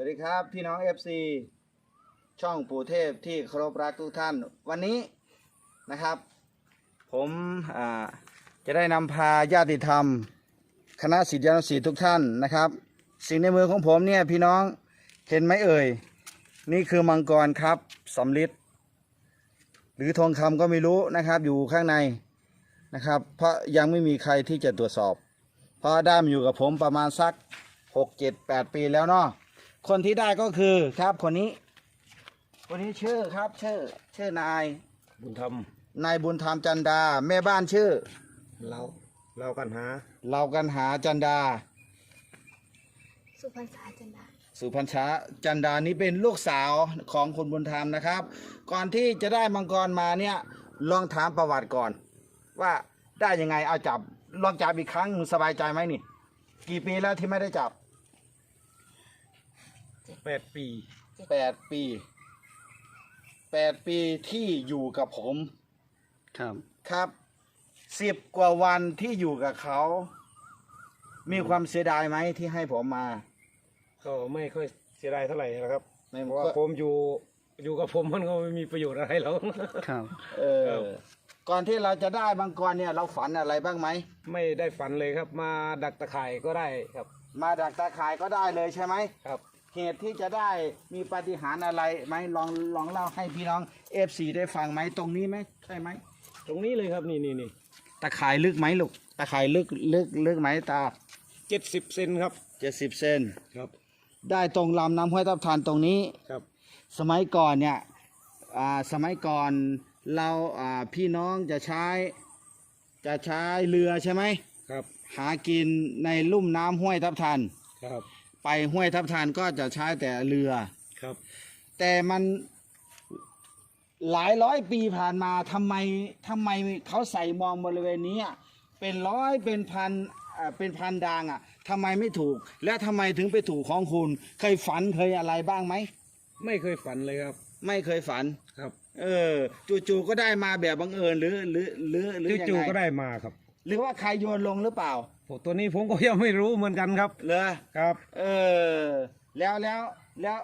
วัสดีครับ พี่น้อง FC ช่องปู่เทพที่เคารพรักทุกท่าน วันนี้นะครับ ผมจะได้นำพาญาติธรรม คณะศิษยานุศิษย์ทุกท่านนะครับ สิ่งในมือของผมเนี่ยพี่น้องเห็นไหมเอ่ย นี่คือมังกรครับสำลิดหรือทองคำก็ไม่รู้นะครับอยู่ข้างในนะครับ เพราะยังไม่มีใครที่จะตรวจสอบ เพราะได้มาอยู่กับผมประมาณสักหกเจ็ดแปดปีแล้วเนาะ คนที่ได้ก็คือครับคนนี้ คนนี้ชื่อครับชื่อ ชื่อนาย บุญธรรมนายบุญธรรมจันดา แม่บ้านชื่อ เราเรากันหา เรากันหาจันดา สุพรรณสาจันดา สุพรรณชาจันดานี้เป็นลูกสาวของคุณบุญธรรมนะครับ ก่อนที่จะได้มังกรมาเนี่ยลองถามประวัติก่อน ว่าได้ยังไงเอาจับลองจับอีกครั้งสบายใจไหมนี่ กี่ปีแล้วที่ไม่ได้จับ แปดปี แปดปีแปดปีที่อยู่กับผม ครับ ครับสิบกว่าวันที่อยู่กับเขา มีความเสียดายไหมที่ให้ผมมา ก็ไม่ค่อยเสียดายเท่าไหร่นะครับไม่เพราะว่าผมอยู่อยู่กับผมมันก็ไม่มีประโยชน์อะไรหรอก ครับ เออครับก่อนที่เราจะได้มังกรเนี่ย เราฝันอะไรบ้างไหม ไม่ได้ฝันเลยครับ มาดักตะข่ายก็ได้ครับ มาดักตาขายก็ได้เลยใช่ไหม ครับ เหตุที่จะได้มีปาฏิหาริย์อะไรไหมลองลองเล่าให้พี่น้องเอฟซีได้ฟังไหมตรงนี้ไหมใช่ไหมตรงนี้เลยครับนี่นี่นี่ตาขายลึกไหมลูกตาขายลึกลึกลึกไหมตาเจ็ดสิบเซนครับเจ็ดสิบเซนครับได้ตรงลำน้ำห้วยทับทันตรงนี้ครับ สมัยก่อนเนี่ยอ่าสมัยก่อนเราอ่าพี่น้องจะใช้จะใช้เรือใช่ไหมครับ หากินในลุ่มน้ำห้วยทับทันครับ ไปห้วยทับทันก็จะใช้แต่เรือ ครับ แต่มันหลายร้อยปีผ่านมาทำไมทำไมเขาใส่มองบริเวณนี้อะเป็นร้อยเป็นพันอ่าเป็นพันดางอะทำไมไม่ถูก และทำไมถึงไปถูกของคุณ เคยฝันเคยอะไรบ้างไหม ไม่เคยฝันเลยครับ ไม่เคยฝัน ครับเออ จู่ๆก็ได้มาแบบบังเอิญหรือหรือหรือหรือยังจู่ไงๆก็ได้มาครับ หรือว่าใครโยนลงหรือเปล่าโอ้ตัวนี้ผมก็ยังไม่รู้เหมือนกันครับเหรอครับ เออ แล้วแล้วแล้ว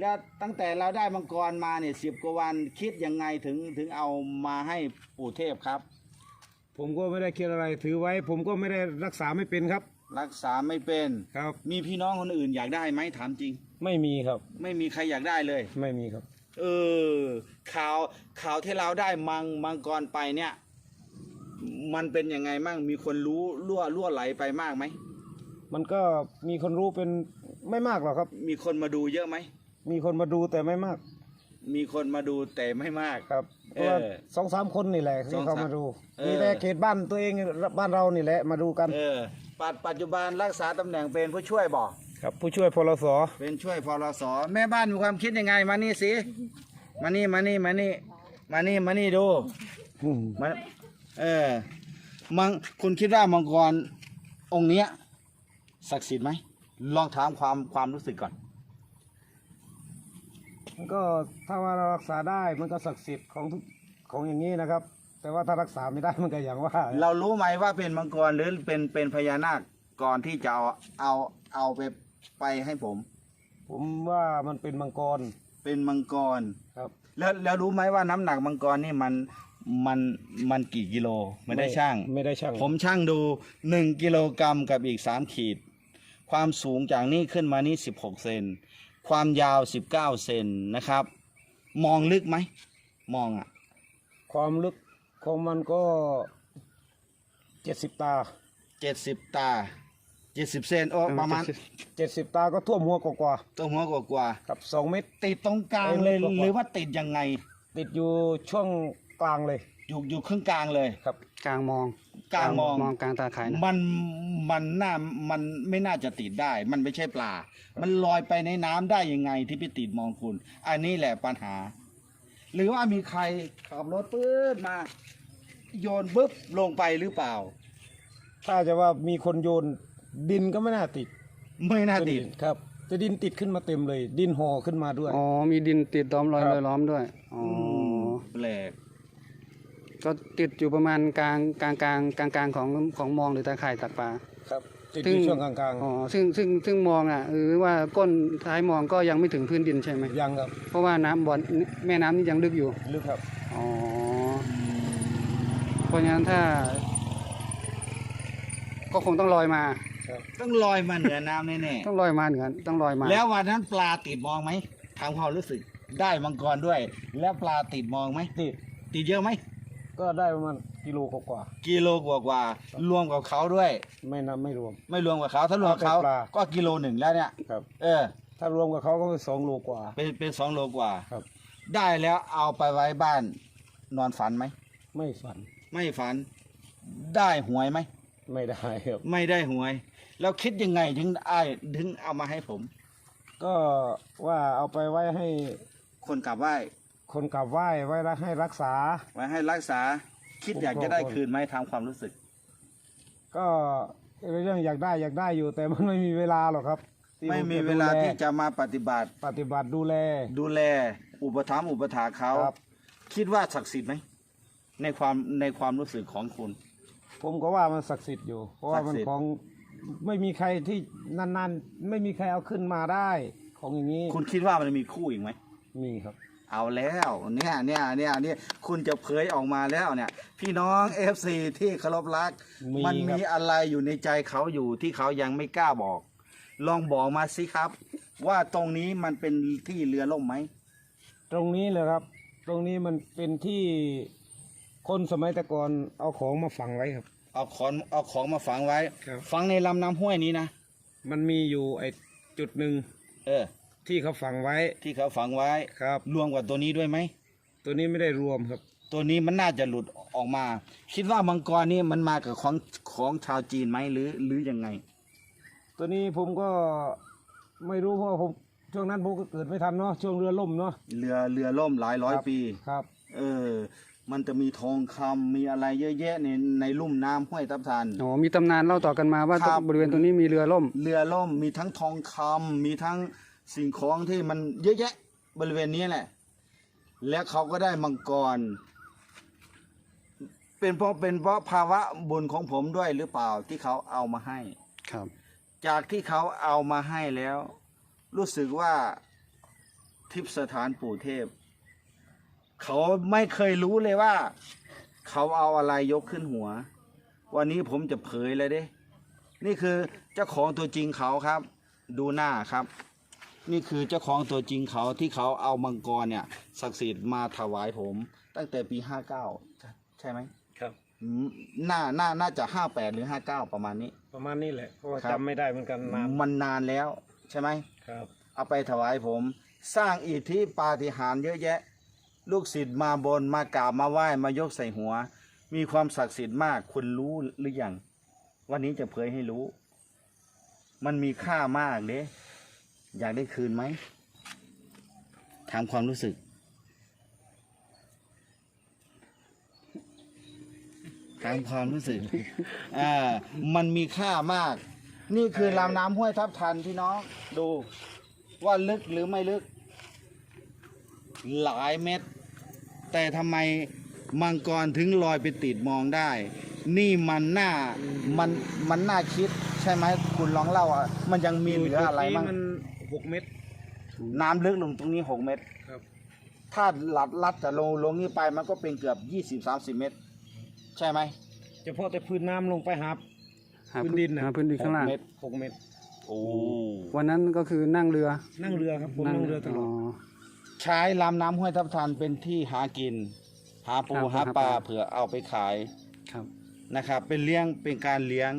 แล้วตั้งแต่เราได้มังกรมาเนี่ยสิบกว่าวันคิดยังไงถึงถึงเอามาให้ปู่เทพครับ ผมก็ไม่ได้คิดอะไรถือไว้ ผมก็ไม่ได้รักษาไม่เป็นครับ รักษาไม่เป็นครับ มีพี่น้องคนอื่นอยากได้ไหมถามจริง ไม่มีครับ ไม่มีใครอยากได้เลย ไม่มีครับ เออข่าวข่าวที่เราได้มังมังกรไปเนี่ย มันเป็นยังไงมั่งมีคนรู้รั่วรั่วไหลไปมากไหมมันก็มีคนรู้เป็นไม่มากหรอกครับ มีคนมาดูเยอะไหมมีคนมาดูแต่ไม่มาก มีคนมาดูแต่ไม่มาก ครับเพเออราะว่าสองสามคนนี่แหละสอที่งเขาสามมาดูเออมีแต่เขตบ้านตัวเองบ้านเรานี่แหละมาดูกันเออปัจปัจจุบันรักษาตำแหน่งเป็นผู้ช่วยบอกครับ ผู้ช่วยพลสเป็นช่วยพลสแม่บ้านมีความคิดยังไงมานี่สิมานี่มานี่มานี่มานี่มานี่ดูมา เออมังคุณคิดว่ามังกรองค์เนี้ยศักดิ์สิทธิ์ไหมลองถามความความรู้สึกก่อน มันก็ถ้าว่าเรารักษาได้มันก็ศักดิ์สิทธิ์ของทุกของอย่างนี้นะครับ แต่ว่าถ้ารักษาไม่ได้มันก็อย่างว่าเรารู้ไหมว่าเป็นมังกรหรือเป็นเป็นพญานาคก่อนที่จะเอาเอาเอาไปไปให้ผม ผมว่ามันเป็นมังกรเป็นมังกร ครับ แล้วแล้วรู้ไหมว่าน้ำหนักมังกรนี่มัน มันมันกี่กิโลไม่ได้ช่าง ไม่ได้ช่างผมช่างดูหนึ่งกิโลกรัมกับอีกสามขีด ความสูงจากนี่ขึ้นมานี่สิบหกเซนความยาวสิบเก้าเซนนะครับ มองลึกไหม มองอะความลึกของมันก็เจ็ดสิบตาเจ็ดสิบตาเจ็ดสิบเซนโอ้ประมาณเจ็ดสิบตาก็ท่วมหัวกว่าตัวหัวกว่าๆครับสองเมตรๆติดตรงกลางเลยเอ้ยกว่าๆหรือว่าติดยังไง ติดอยู่ช่วง กลางเลย อยู่อยู่ครึ่งกลางเลยครับ กลางมองกลางมอง มองกลางตาข่ายนะมันมันน่ามันไม่น่าจะติดได้ มันไม่ใช่ปลา มันลอยไปในน้ำได้ยังไงที่ไปติดมองคุณ อันนี้แหละปัญหา หรือว่ามีใครขับรถปื๊ดมา โยนปุ๊บลงไปหรือเปล่า ถ้าจะว่ามีคนโยนดินก็ไม่น่าติดไม่น่าติด ครับ จะดินติดขึ้นมาเต็มเลย ดินห่อขึ้นมาด้วย อ๋อมีดินติดล้อมรอยครับรอยล้อมด้วยอ๋ออแปลก ก็ติดอยู่ประมาณกลางกลางกลางกลางกลางของของมองหรือตาข่ายตักปลาครับติดอยู่ช่วงกลางอ๋อซึ่งซึ่งซึ่งมองอะหรือว่าก้นท้ายมองก็ยังไม่ถึงพื้นดินใช่ไหมๆยังครับ เพราะว่าน้ำบ่อนแม่น้ำนี่ยังลึกอยู่ลึกครับอ๋อเพราะฉะนั้นถ้า ก็คงต้องลอยมาต้องลอยมาเหนือน้ำแน่ต้องลอยมาเหนือต้องลอยมาๆแล้ววันนั้นปลาติดมองไหมทางความรู้สึกได้มังกรด้วย แล้วปลาติดมองไหมติดติดเยอะไหม ก็ได้ประมาณกิโลกว่ากิโลกว่ากว่าๆรวมกับเขาด้วย ๆไม่นับไม่รวม ไม่รวมกับเขาถ้ารวมกับเขาเอาแต่ปลา ก็กิโลหนึ่งแล้วเนี่ยครับ เออ ถ้ารวมกับเขาก็เป็นสองโลกว่า เป็นเป็นสองโลกว่า ครับ ได้แล้วเอาไปไว้บ้าน นอนฝันไหม ไม่ฝันไม่ฝัน ได้หวยไหม ไม่ได้ครับ ไม่ได้หวย แล้วคิดยังไงถึงได้ถึงเอามาให้ผม ก็ว่าเอาไปไว้ให้คนกลับไหว้ คนกราบไหว้ไว้แล้วให้รักษา ไว้ให้รักษาคิดผมอยากจะได้ก็คืนไหมทางความรู้สึก ก็เรื่องอยากได้อยากได้อยู่แต่มันไม่มีเวลาหรอกครับที่ไม่ผมีจะเวลาดูแที่จะมาปฏิบัติ ปฏิบัติดูแล ดูแลอุปถัมภ์อุปถาเขาครับ คิดว่าศักดิ์สิทธิ์ไหมในความในความรู้สึกของคุณ ผมก็ว่ามันศักดิ์สิทธิ์อยู่ เพราะว่ามันศักดิ์สิทธิ์ ของไม่มีใครที่นานๆ ไม่มีใครเอาขึ้นมาได้ ของอย่างนี้คุณคิดว่ามันมีคู่อีกไหม มีครับ เอาแล้วเนี่ยเนี่ยเนี่ยเนี่ยคุณจะเผยออกมาแล้วเนี่ย พี่น้องเอฟซีที่เคารพรัก มีมันครับ มีอะไรอยู่ในใจเขาอยู่ที่เขายังไม่กล้าบอก ลองบอกมาสิครับ ว่าตรงนี้มันเป็นที่เรือล่มไหม ตรงนี้เลยครับ ตรงนี้มันเป็นที่คนสมัยแต่ก่อนเอาของมาฝังไว้ครับ เอาของเอาของมาฝังไว้ ครับ ฝังในลำน้ำห้วยนี้นะ มันมีอยู่ไอ้จุดหนึ่งเออ ที่เขาฝังไว้ที่เขาฝังไว้ครับ รวมกับตัวนี้ด้วยไหม ตัวนี้ไม่ได้รวมครับ ตัวนี้มันน่าจะหลุดออกมา คิดว่ามังกรนี่มันมากับของของชาวจีนไหมหรือหรือยังไง ตัวนี้ผมก็ไม่รู้เพราะว่าผมช่วงนั้นผมก็เกิดไม่ทันเนาะช่วงเรือล่มเนาะเรือเรือล่มหลายร้อยครับปี ครับ เออ มันจะมีทองคำมีอะไรเยอะแยะในในลุ่มน้ำห้วยทับทันอ๋อมีตำนานเล่าต่อกันมาว่าครับ บริเวณตรงนี้มีเรือล่ม เรือล่มมีทั้งทองคำมีทั้ง สิ่งของที่มันเยอะแยะบริเวณนี้แหละ แล้วเขาก็ได้มังกร เป็นเพราะเป็นเพราะภาวะบุญของผมด้วยหรือเปล่าที่เขาเอามาให้ ครับ จากที่เขาเอามาให้แล้ว รู้สึกว่าทิพย์สถานปู่เทพ เขาไม่เคยรู้เลยว่า เขาเอาอะไรยกขึ้นหัว วันนี้ผมจะเผยเลยเด้ นี่คือเจ้าของตัวจริงเขาครับ ดูหน้าครับ นี่คือเจ้าของตัวจริงเขาที่เขาเอามังกรเนี่ยศักดิ์สิทธิ์มาถวายผม ตั้งแต่ปีห้าเก้าใช่ไหมครับอืมน่าน่าน่าจะห้าแปดหรือห้าเก้าประมาณนี้ ประมาณนี้แหละเพราะว่าครับ จำไม่ได้เหมือนกันนานมันนานแล้วใช่ไหม ครับ เอาไปถวายผม สร้างอิทธิปาฏิหาริย์เยอะแยะ ลูกศิษย์มาบนมากราบมาไหว้มายกใส่หัว มีความศักดิ์สิทธิ์มากคุณรู้หรือยังวันนี้จะเผยให้รู้ มันมีค่ามากเด้ อยากได้คืนไหมถามความรู้สึก ตามความรู้สึก อ่า มันมีค่ามาก นี่คือลำน้ำห้วยทับทันพี่น้อง ดู ว่าลึกหรือไม่ลึก หลายเม็ด แต่ทำไมมังกรถึงลอยไปติดมองได้ นี่มันน่า มัน มันน่าคิด ใช่ไหม คุณลองเล่าอะ มันยังมีเหลืออะไรบ้างมัน หกเม็ดน้ำลึกลงตรงนี้หกเมตร ครับถ้าหลัดลัดจะลงลงนี้ไปมันก็เป็นเกือบยี่สิบสามสิบเมตร ใช่ไหมเฉพาะแต่พื้นน้ำลงไปหา หาพื้นดินน่ะ หาพื้นดินข้างล่าง หกเมตรหกเม็ดโอ้วันนั้นก็คือนั่งเรือนั่งเรือครับผมนั่งเรือตลอด ใช้ลำน้ำห้วยทับทันเป็นที่หากิน หาปูครับหาหาปปลาลาเผื่อเอาไปขาย ครับ นะครับ เป็นเลี้ยงเป็นการเลี้ยง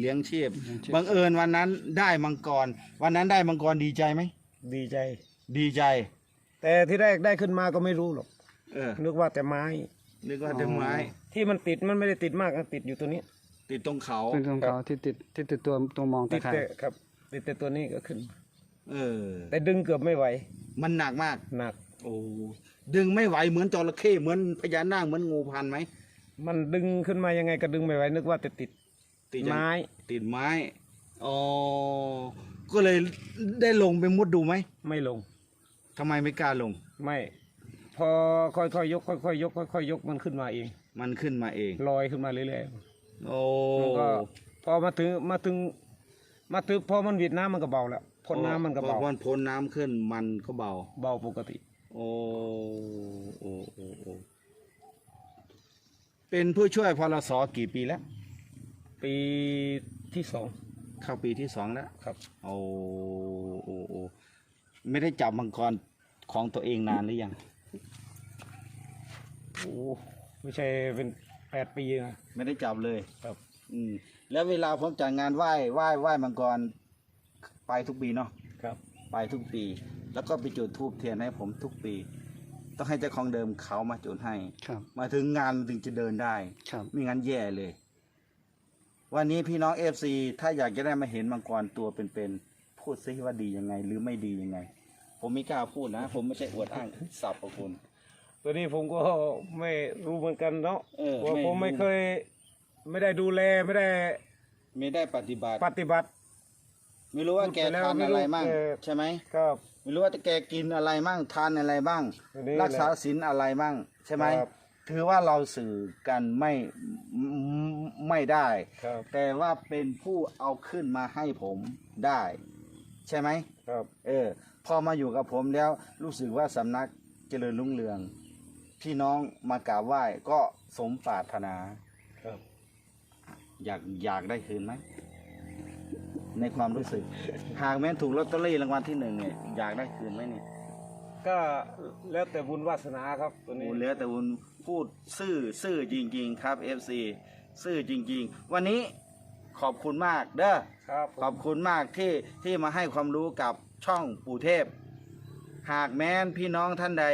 เลี้ยงชีพเลี้ยงชีพ บังเอิญวันนั้นได้มังกร วันนั้นได้มังกรดีใจไหมดีใจ ดีใจ แต่ที่แรกได้ขึ้นมาก็ไม่รู้หรอกเออนึกว่าแต่ไม้ นึกว่าถึงไม้ ที่มันติดมันไม่ได้ติดมากนะติดอยู่ตัวนี้ ติดตรงเขา เป็นตรงเขาที่ติดที่ติดตัวตัวมองติตะดข่ายแต่ครับ ติดแต่ตัวนี้ก็ขึ้น เออ แต่ดึงเกือบไม่ไหวมันหนักมาก หนัก โอ้ ดึงไม่ไหวเหมือนจระเข้เหมือนพญานาคเหมือนงูพันไหม มันดึงขึ้นมายังไงก็ดึงไม่ไหวนึกว่าแต่ติดติดยังไม้ ติดไม้อ๋อก็เลยได้ลงไปมุดดูไหมไม่ลงทำไมไม่กล้าลง ไม่ พอค่อยๆยกค่อยๆยกค่อยๆยกมันขึ้นมาเอง มันขึ้นมาเองลอยขึ้นมาเรื่อยโอ้ๆมันก็พอมาถึงมาถึง มาถึงพอมันวิดน้ำมันก็เบาแล้วพ่นน้ำมันก็พอเบาพอพ้นน้ำขึ้นมันก็เบา เบาปกติ โอ้โอ้โอ้โอ้ เป็นผู้ช่วยพลสกี่ปีแล้ว ปีที่สองเข้าปีที่สองแล้วครับ โอ้โอ้โอ้ไม่ได้จับมังกรของตัวเองนานหรือยังโอ้ไม่ใช่เป็นแปดปีนะ ไม่ได้จับเลยครับ อืมแล้วเวลาผมจัดงานไหว้ไหว้ไหว้มังกรไปทุกปีเนาะครับ ไปทุกปี แล้วก็ไปจุดธูปเทียนให้ผมทุกปี ต้องให้เจ้าของเดิมเขามาจุดให้ ครับ มาถึงงานมันถึงจะเดินได้ ครับ ไม่งั้นแย่เลย วันนี้พี่น้องเอฟซีถ้าอยากจะได้มาเห็นมังกรตัวเป็นๆพูดซิว่าดียังไง หรือไม่ดียังไง ผมไม่กล้าพูดนะ ผมไม่ใช่อวดอ้างสับของคุณ ตัวนี้ผมก็ไม่รู้เหมือนกันเนาะเออเพราะไม่ผมไม่รู้ เคย ไม่ได้ดูแลไม่ได้ไม่ได้ปฏิบัติ ปฏิบัติ ไม่รู้ว่าแกพูดไปแล้วทานอะไรมั่งไม่รู้เออใช่ไหมครับ ไม่รู้ว่าแกกินอะไรมั่งทานอะไรบ้างอันนี้รักษาศีลอะไรมั่งใช่ไหมครับถือว่าเราสื่อกันไม่ไม่ได้ครับแต่ว่าเป็นผู้เอาขึ้นมาให้ผมได้ ใช่ไหมครับ เออ พอมาอยู่กับผมแล้วรู้สึกว่าสำนักเจริญรุ่งเรือง พี่น้องมากราบไหว้ก็สมปรารถนา ครับ อยากอยากได้คืนไหม ในความรู้สึก หากแม้นถูกลอตเตอรี่รางวัลที่หนึ่งเนี่ยอยากได้คืนไหมเนี่ยก็แล้วแต่บุญวาสนาครับตัวโอ้นี้เหลือแต่วุนพูดซื่อซื่อจริง ๆ ครับ FC ซื่อจริง ๆ วันนี้ขอบคุณมากเด้อ ครับขอบคุณมากที่ที่มาให้ความรู้กับช่องปู่เทพ หากแม้นพี่น้องท่านใด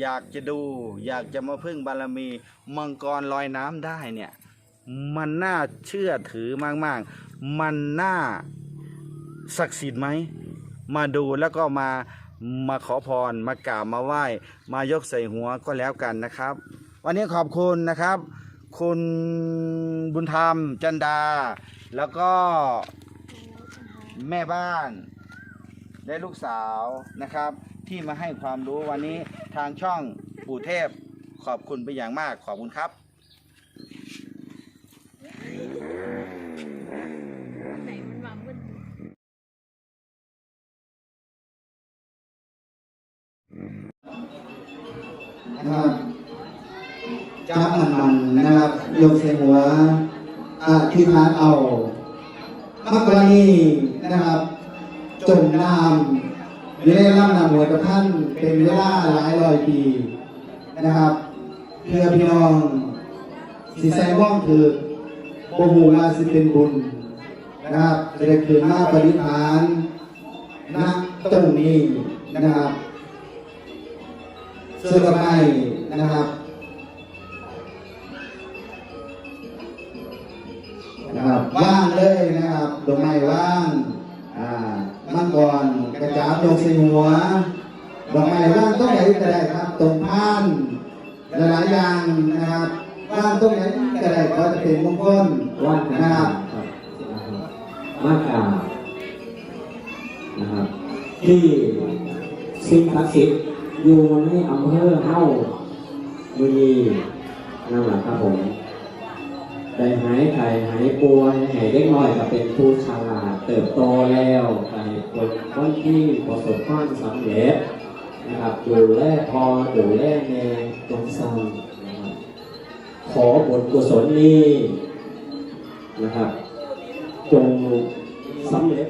อยากจะดู อยากจะมาพึ่งบารมีมังกรลอยน้ำได้เนี่ย มันน่าเชื่อถือมาก ๆ มันน่าศักดิ์สิทธิ์ไหม มาดูแล้วก็มามาขอพรมากราบมาไหว้ มายกใส่หัวก็แล้วกันนะครับ วันนี้ขอบคุณนะครับ คุณบุญธรรมจันดา แล้วก็แม่บ้านและลูกสาวนะครับ ที่มาให้ความรู้วันนี้ทางช่องปู่เทพขอบคุณไปอย่างมากขอบคุณครับ นะครับยกใส่หัวอธิษฐานเอามักกรณีนะครับจมน้ำอยู่ในลำน้ำหัวกับท่านเป็นเวลาหลายร้อยปีนะครับ เพื่อพี่น้องสิแสงว่องคือโบหูมาสิเป็นบุญนะครับจะได้คืนมาปฏิฐานณตรงนี้นะครับเสื้อกับไม้นะครับ นะครับว่างเลยนะครับดอกไม้ว่างอ่ามังกรกระจาบลงใส่หัวดอกไม้ว่างต้องไหนก็ได้ครับตรงผ้านหลายๆอย่างนะครับว่างตรงไหนก็ได้ก็จะเป็นมงคลว่านนะนะคครัรับบมากรานะครับ ที่สิ่งศักดิ์สิทธิ์อยู่ในอำเภอเฮ้ามือนีนั่นแหละครับผม ได้หายไข่หายป่วยหายเล็กน้อยก็เป็นผู้ฉลาดเติบโตแล้วไปคนคนที่ประสบความสำเร็จนะครับดูแลพอดูแลแม่จงสร้างนะครับขอบทกุศลนี้นะครับจงสำเร็จ